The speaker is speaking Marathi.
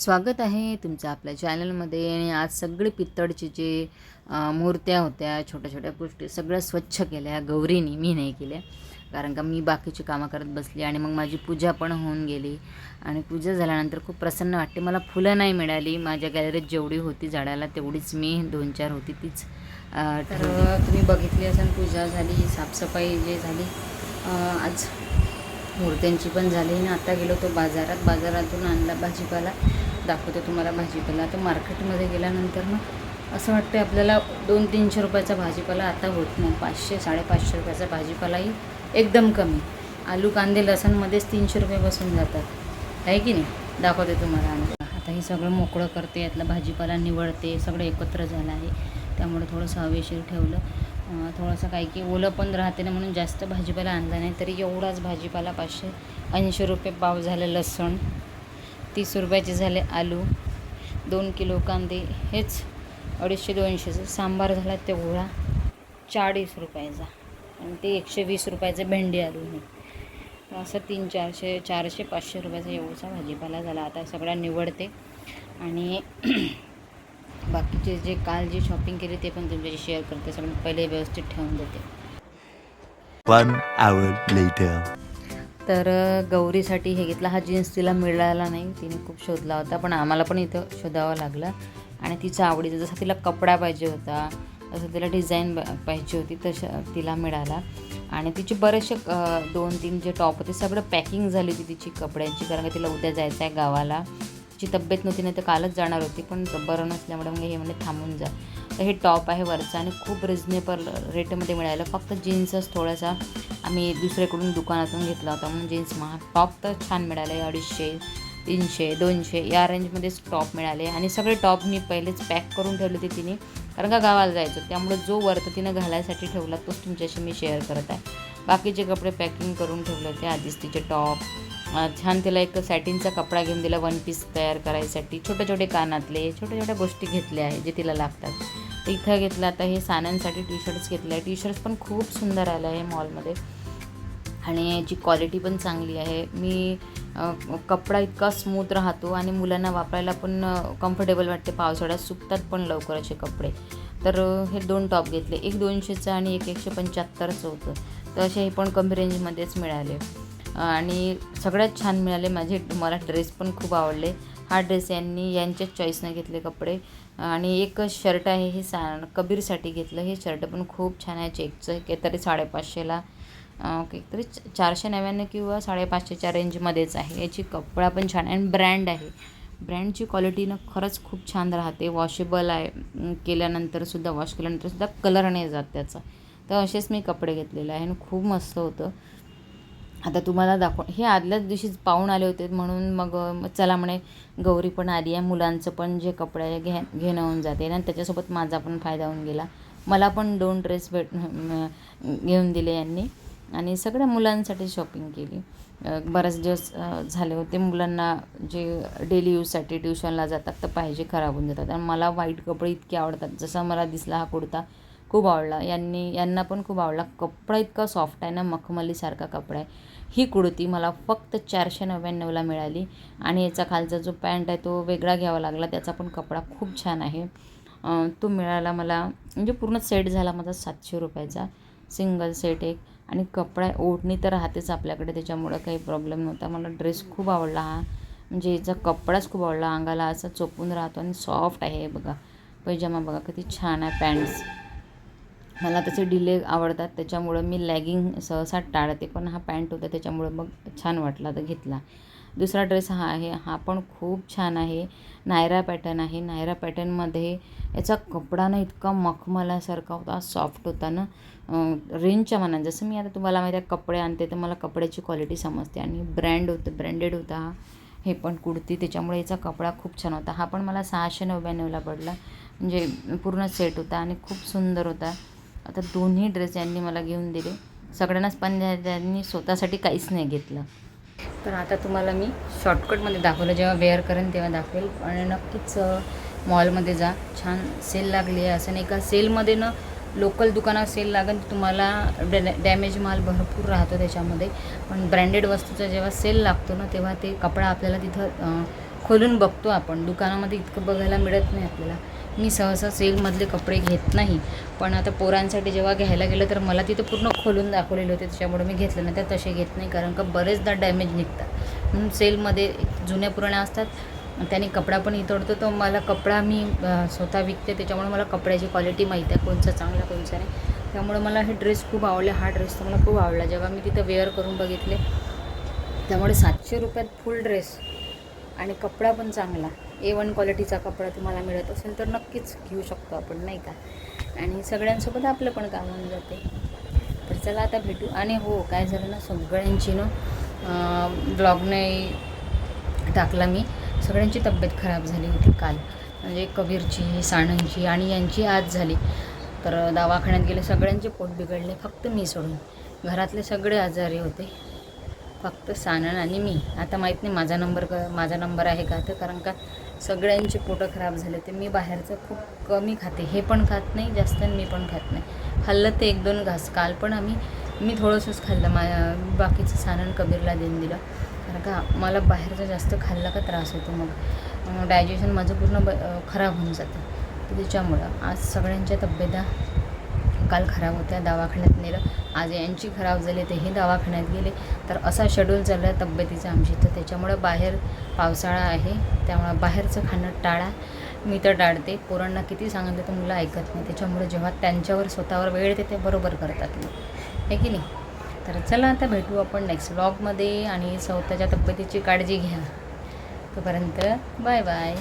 स्वागत आहे तुमचं आपल्या चॅनलमध्ये. आणि आज सगळे पित्तळचे जे मूर्त्या होत्या छोट्या छोट्या गोष्टी सगळ्या स्वच्छ केल्या. गौरीनी मी नाही केल्या. कारण का मी बाकीची कामं करत बसली आणि मग माझी पूजा पण होऊन गेली. आणि पूजा झाल्यानंतर खूप प्रसन्न वाटते. मला फुलं नाही मिळाली. माझ्या गॅलरीत जेवढी होती झाडाला तेवढीच मी दोन चार होती तीच तर तुम्ही बघितली असेल पूजा झाली साफसफाई जे झाली आज मूर्त्यांची पण झाली. आणि आता गेलो तो बाजारात. बाजारातून आणला भाजीपाला. दाखवते तुम्हाला भाजीपाला. आता मार्केटमध्ये गेल्यानंतर मग असं वाटतं आपल्याला दोन तीनशे रुपयाचा भाजीपाला आता होत नाही. पाचशे साडेपाचशे रुपयाचा भाजीपालाही एकदम कमी. आलू कांदे लसणमध्येच तीनशे रुपये बसून जातात. आहे की नाही? दाखवते तुम्हाला आता हे सगळं मोकळं करते यातला भाजीपाला निवडते सगळं एकत्र झालं आहे. त्यामुळे थोडंसं हवेशीर ठेवलं. थोडंसं काही की ओलं पण राहते ना म्हणून जास्त भाजीपाला आणला नाही. तरी एवढाच भाजीपाला पाचशे ऐंशी रुपये पाव झालं लसण. तीस रुपयाचे झाले आलू दोन किलो कांदे हेच अडीचशे दोनशेचं. सांबार झाला तेवढा चाळीस रुपयाचा. आणि ते एकशे वीस रुपयाचे भेंडी आलू हे. तर असं तीन चारशे चारशे पाचशे रुपयाचा एवढा भाजीपाला झाला. आता सगळ्या निवडते. आणि बाकीचे जे काल जे शॉपिंग केली ते पण तुमच्याशी शेअर करते. सगळं पहिले व्यवस्थित ठेवून देते. One hour later. तर गौरीसाठी हे घेतला. हा जीन्स तिला मिळाला नाही. तिने खूप शोधला होता पण आम्हाला पण इथं शोधावं लागलं. आणि तिच्या आवडीचा जसा तिला कपडा पाहिजे होता तसं तिला डिझाईन पाहिजे होती तशा तिला मिळाला. आणि तिचे बरेचसे दोन तीन जे टॉप होते सगळं पॅकिंग झाली होती तिची कपड्यांची कारण का तिला उद्या जायचं आहे गावाला. तिची तब्येत नव्हती नाही तर कालच जाणार होती पण बरं नसल्यामुळे मग हे म्हणजे थांबून जा. तर हे टॉप आहे वरचं आणि खूप रिजनेबल रेटमध्ये मिळालं. फक्त जीन्सच थोडासा आम्ही दुसऱ्याकडून दुकानातून घेतला होता. म्हणून जीन्स महाग. टॉप तर छान मिळाले. अडीचशे तीनशे दोनशे या रेंजमध्येच टॉप मिळाले. आणि सगळे टॉप मी पहिलेच पॅक करून ठेवले होते तिने. कारण का गावाला जायचं? त्यामुळे जो वर्त तिनं घालायसाठी ठेवला तोच तुमच्याशी मी शेअर करत आहे. बाकीचे कपडे पॅकिंग करून ठेवले होते आधीच तिचे टॉप छान तिला एक सॅटिनचा कपडा घेऊन दिला वन पीस तयार करायसाठी. छोटे छोटे कानातले छोट्या छोट्या गोष्टी घेतल्या आहे जे तिला लागतात. तर इथं घेतलं आता हे सान्यांसाठी टी शर्ट्स घेतले आहे. टी शर्ट्स पण खूप सुंदर आलं आहे मॉलमध्ये आणि याची क्वालिटी पण चांगली आहे. मी कपडा इतका स्मूथ राहतो आणि मुलांना वापरायला पण कम्फर्टेबल वाटते. पावसाळ्यात सुकतात पण लवकर असे कपडे. तर हे दोन टॉप घेतले. एक दोनशेचं आणि एक एकशे पंच्याहत्तरचं होतं. तर असे हे पण कमी रेंजमध्येच मिळाले. आणि सगळ्यात छान मिळाले माझे मला ड्रेस पण खूप आवडले. हा ड्रेस यांनी यांच्याच चॉईसनं घेतले कपडे. आणि एक शर्ट आहे हे सा कबीरसाठी घेतलं. हे शर्ट पण खूप छान आहे. चेकचं के तरी साडेपाचशेला तरी चारशे नव्याण्णव किंवा साडेपाचशेच्या रेंजमध्येच आहे. याची कपडा पण छान आहे. आणि ब्रँड आहे. ब्रँडची क्वालिटी ना खरंच खूप छान राहते. वॉशेबल आहे. केल्यानंतरसुद्धा वॉश केल्यानंतरसुद्धा कलर नाही जात त्याचा. तर असेच मी कपडे घेतलेले आहे आणि खूप मस्त होतं. आता तुम्हाला दाखव हे आदल्याच दिवशीच पाहून आले होते म्हणून मग चला म्हणे गौरी पण आली आहे मुलांचं पण जे कपडे घे घेणं होऊन जाते आणि त्याच्यासोबत माझा पण फायदा होऊन गेला. मला पण दोन ड्रेस भेट घेऊन दिले यांनी आणि सगळ्या मुलांसाठी शॉपिंग केली. बराच बरेच दिवस झाले होते. मुलांना जे डेली यूजसाठी ट्युशनला जातात तर पाहिजे खराब होऊन जातात. आणि मला वाईट कपडे इतके आवडतात. जसा मला दिसला हा कुर्ता खूप आवडला. यांनी यांना पण खूप आवडला. कपडा इतका सॉफ्ट आहे ना मखमलीसारखा कपडा आहे. ही कुडती मला फक्त चारशे नव्याण्णवला मिळाली. आणि याचा खालचा जो पॅन्ट आहे तो वेगळा घ्यावा लागला. त्याचा पण कपडा खूप छान आहे. तो मिळाला मला म्हणजे पूर्ण सेट झाला माझा सातशे रुपयाचा. सिंगल सेट एक. आणि कपडा ओढणी तर राहतेच आपल्याकडे त्याच्यामुळं काही प्रॉब्लेम नव्हता. मला ड्रेस खूप आवडला हा. म्हणजे याचा कपडाच खूप आवडला. अंगाला असा चोपून राहतो आणि सॉफ्ट आहे हे बघा. पैजामा बघा किती छान आहे पॅन्ट्स मला त्याचे डिले आवडतात त्याच्यामुळं मी लॅगिंग सहसा टाळते. पण हा पॅन्ट होता त्याच्यामुळं मग छान वाटला तर घेतला. दुसरा ड्रेस हा आहे हा पण खूप छान आहे. नायरा पॅटर्न आहे. नायरा पॅटर्नमध्ये याचा कपडा ना इतका मखमलासारखा होता सॉफ्ट होता ना. रेंजच्या मनात जसं मी आता तुम्हाला माहिती आहे कपडे आणते तर मला कपड्याची क्वालिटी समजते. आणि ब्रँड होतं ब्रँडेड होता हा. हे पण कुर्ती त्याच्यामुळे याचा कपडा खूप छान होता. हा पण मला सहाशे नव्याण्णवला पडला. म्हणजे पूर्ण सेट होता आणि खूप सुंदर होता. आता दोन्ही ड्रेस यांनी मला घेऊन दिले. सगळ्यांनाच पण त्यांनी स्वतःसाठी काहीच नाही घेतलं. तर आता तुम्हाला मी शॉर्टकटमध्ये दाखवलं. जेव्हा वेअर करेन तेव्हा दाखवेल. आणि नक्कीच मॉलमध्ये जा. छान सेल लागली आहे. असं नाही का? सेलमध्ये ना लोकल दुकानात सेल लागेल तर तुम्हाला डॅ डॅमेज माल भरपूर राहतो त्याच्यामध्ये. पण ब्रँडेड वस्तूचा जेव्हा सेल लागतो ना तेव्हा ते कपडा आपल्याला तिथं खोलून बघतो आपण. दुकानामध्ये इतकं बघायला मिळत नाही आपल्याला. मी सहसा सेलमधले कपडे घेत नाही. पण आता पोरांसाठी जेव्हा घ्यायला गेलं तर मला तिथं पूर्ण खोलून दाखवलेले होते. त्याच्यामुळे मी घेतलं नाही. तर तसे घेत नाही. कारण का बरेचदा डॅमेज निघतात. म्हणून सेलमध्ये जुन्या पुराण्या असतात. त्याने कपडा पण इतरतो. तो मला कपडा मी स्वतः विकते. त्याच्यामुळे मला कपड्याची क्वालिटी माहीत आहे. कोणचा चांगला कोणचा नाही. त्यामुळे मला हे ड्रेस खूप आवडले. हा ड्रेस तर मला खूप आवडला. जेव्हा मी तिथं वेअर करून बघितले त्यामुळे सातशे रुपयात फुल ड्रेस आणि कपडा पण चांगला. ए वन क्वालिटीचा कपडा तुम्हाला मिळत असेल तर नक्कीच घेऊ शकतो आपण नाही का? आणि सगळ्यांसोबत आपलं पण काम होऊन जाते. तर चला आता भेटू. आणि हो काय झालं ना सगळ्यांची ना ब्लॉगने टाकला मी. सगळ्यांची तब्येत खराब झाली होती काल. म्हणजे कबीरची साणंची आणि यांची आज झाली. तर दवाखान्यात गेले सगळ्यांचे पोट बिघडले फक्त मी सोडून. घरातले सगळे आजारी होते. फक्त सानन आणि मी. आता माहीत नाही माझा नंबर क माझा नंबर आहे का तर कारण का सगळ्यांचे पोटं खराब झाले ते मी बाहेरचं खूप कमी खाते. हे पण खात नाही जास्त आणि मी पण खात नाही. खाल्लं ते एक दोन घास. काल पण आम्ही मी थोडंसंच खाल्लं. मा बाकीचं सानन कबीरला देऊन दिलं. कारण का मला बाहेरचं जास्त खाल्लं का त्रास होतो मग. डायजेशन माझं पूर्ण ब खराब होऊन जातं. त्याच्यामुळं आज सगळ्यांच्या तब्येता काल खराब होत्या दवाखान्यात नेलं. आज यांची खराब झाली तेही दवाखान्यात गेले. तर असा शेड्यूल चालला आहे तब्येतीचा आमची तर त्याच्यामुळं बाहेर पावसाळा आहे. त्यामुळं बाहेरचं खाणं टाळा. मी तर टाळते. पोरांना किती सांगितलं तर मुलं ऐकत नाही. त्याच्यामुळे जेव्हा त्यांच्यावर स्वतःवर वेळ येते ते बरोबर करतात. मग आहे की नाही? तर चला आता भेटू आपण नेक्स्ट ब्लॉगमध्ये आणि स्वतःच्या तब्येतीची काळजी घ्या. तोपर्यंत बाय बाय.